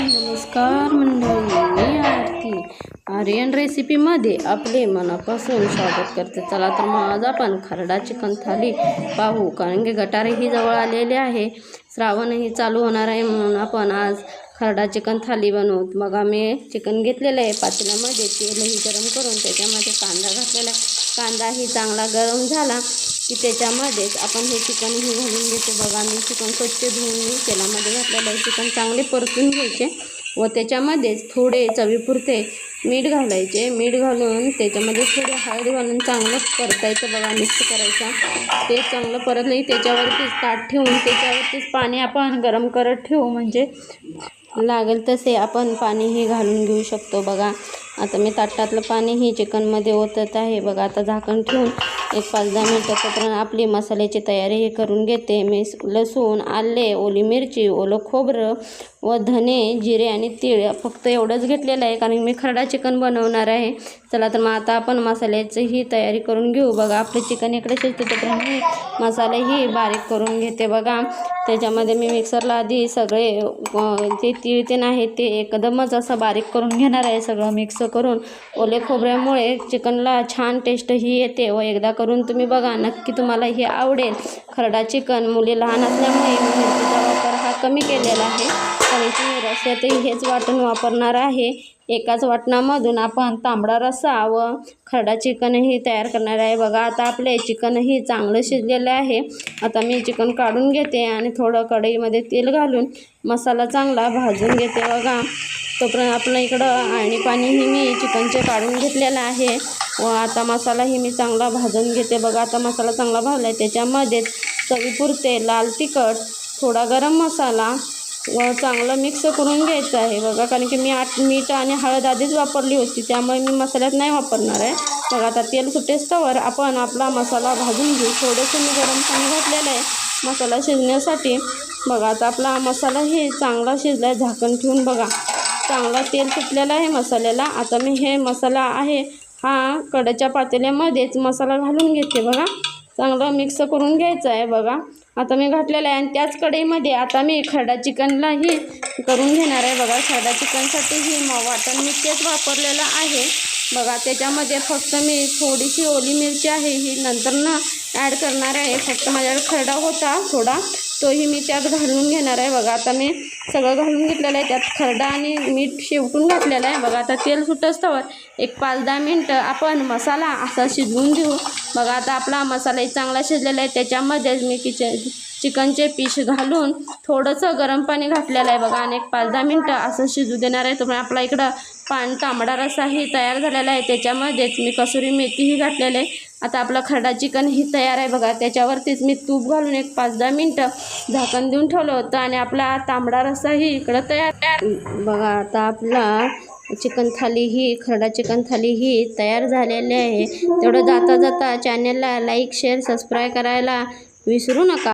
नमस्कार मंडळी मी आरती. आर्यन रेसिपीमध्ये आपले मनापासून स्वागत करते. चला तर मग आज आपण खरडा चिकन थाली पाहू. कारण की गटारही जवळ आलेले आहे. श्रावणही चालू होणार आहे म्हणून आपण आज खरडा चिकन थाली बनवू. मग आम्ही चिकन घेतलेलं आहे. पातेल्यामध्ये तेलही गरम करून त्याच्यामध्ये कांदा घातलेला आहे. कांदाही चांगला गरम झाला की त्याच्यामध्येच आपण हे चिकनही घालून घेतो. बघा मी चिकन स्वच्छ धुवून मी तेलामध्ये घातलेलं आहे. चिकन चांगले परतून घ्यायचे. व त्याच्यामध्येच थोडे चवीपुरते मीठ घालायचे. मीठ घालून त्याच्यामध्ये थोडी हळद घालून चांगलं परतायचं बघा मिक्स करायचं. ते चांगलं परतलं नाही त्याच्यावरतीच ताट ठेवून त्याच्यावरतीच पाणी आपण गरम करत ठेवू. म्हणजे लागेल तसे आपण पाणीही घालून घेऊ शकतो बघा. आता मी ताटातलं पाणीही चिकनमध्ये ओतत आहे बघा. आता झाकण ठेवून एक पाच दहा मिनटं आपली मसाल्याची तयारी करून घेते. मी लसूण आले ओली मिरची ओलं खोबरं व धने जिरे आणि तीळ फक्त एवढंच घेतलेलं आहे कारण मी खरडा चिकन बनवणार आहे. चला तर मग आता आपण मसाल्याची ही तयारी करून घेऊ. बघा आपले चिकन इकडे शिजते तोपर्यंत मी मसालेही बारीक करून घेते बघा. त्याच्यामध्ये मी मिक्सरला आधी सगळे जे तीळ तेन आहे ते एकदमच असं बारीक करून घेणार आहे सगळं मिक्स करून. ओले खोबऱ्यामुळे चिकनला छान टेस्ट ही येते. व एकदा करून तुम्ही बघा नक्की तुम्हाला हे आवडेल. खरडा चिकन मुली लहान असल्यामुळे मी मिरचीचा वापर हा कमी केलेला आहे. कारण की मी रस्त्यातही हेच वाटण वापरणार आहे. एकाच वाटणामधून आपण तांबडा रस्सा व खरडा चिकनही तयार करणार आहे. बघा आता आपले चिकनही चांगलं शिजलेलं आहे. आता मी चिकन काढून घेते आणि थोडं कढईमध्ये तेल घालून मसाला चांगला भाजून घेते. बघा तोपर्यंत आपलं इकडं आणि पाणीही मी चिकनचे काढून घेतलेलं आहे. व आता मसालाही मी चांगला भाजून घेते. बघा आता मसाला चांगला भाजला आहे त्याच्यामध्ये चवीपुरते लाल तिखट थोडा गरम मसाला व चांगलं मिक्स करून घ्यायचं आहे बघा. कारण की मी आठ मीठ आणि हळद आधीच वापरली होती. त्यामुळे मी मसाल्यात नाही वापरणार आहे. बघा आता तेल सुटेस्तवर आपण आपला मसाला भाजून घेऊ. थोडंसं मी गरम पाणी घातलेलं आहे. मसाला शिजण्यासाठी. बघा आता आपला मसाला हे चांगला शिजला आहे झाकण ठेवून बघा. चांगला तेल सुटलेलं आहे मसाल्याला. आता मी हे मसाला आहे हा कड्याच्या पातेल्यामध्येच मसाला घालून घेते बघा. चांगलं मिक्स करून घ्यायचं आहे बघा. आता मी घातलेलं आहे आणि त्याच कढईमध्ये आता मी खरडा चिकनलाही करून घेणार आहे. बघा खरडा चिकनसाठीही म वाटण मी तेच वापरलेलं आहे. बघा त्याच्यामध्ये फक्त मी थोडीशी ओली मिरची आहे ही नंतर ना ॲड करणार आहे. फक्त माझ्याकडे खरडा होता थोडा. तोही मी त्यात घालून घेणार आहे. बघा आता मी सगळं घालून घेतलेलं आहे. त्यात खरडा आणि मीठ शेवटून घातलेलं आहे. बघा आता तेल सुटस्तवर एक पाच दहा मिनटं आपण मसाला असा शिजवून घेऊ. बघा आता आपला मसालाही चांगला शिजलेला आहे. त्याच्यामध्येच मी किचन चिकनचे पीस घालून थोडंसं गरम पाणी घातलेलं आहे बघा. आणि एक पाच दहा मिनटं असं शिजू देणार आहे. तुम्ही आपला इकडं पान तांबडा रस्साही तयार झालेला आहे. त्याच्यामध्येच मी कसुरी मेथीही घातलेली आहे. आता आपलं खरडा चिकन ही तयार आहे बघा. त्याच्यावरतीच मी तूप घालून एक पाच दहा मिनटं झाकण देऊन ठेवलं होतं. आणि आपला तांबडा रस्साही इकडं तयार बघा. आता आपला चिकन थाली ही खरडा चिकन थाली ही तयार झालेली आहे. तेवढं जाता जाता चॅनलला लाईक शेअर सबस्क्राईब करायला विसरू नका.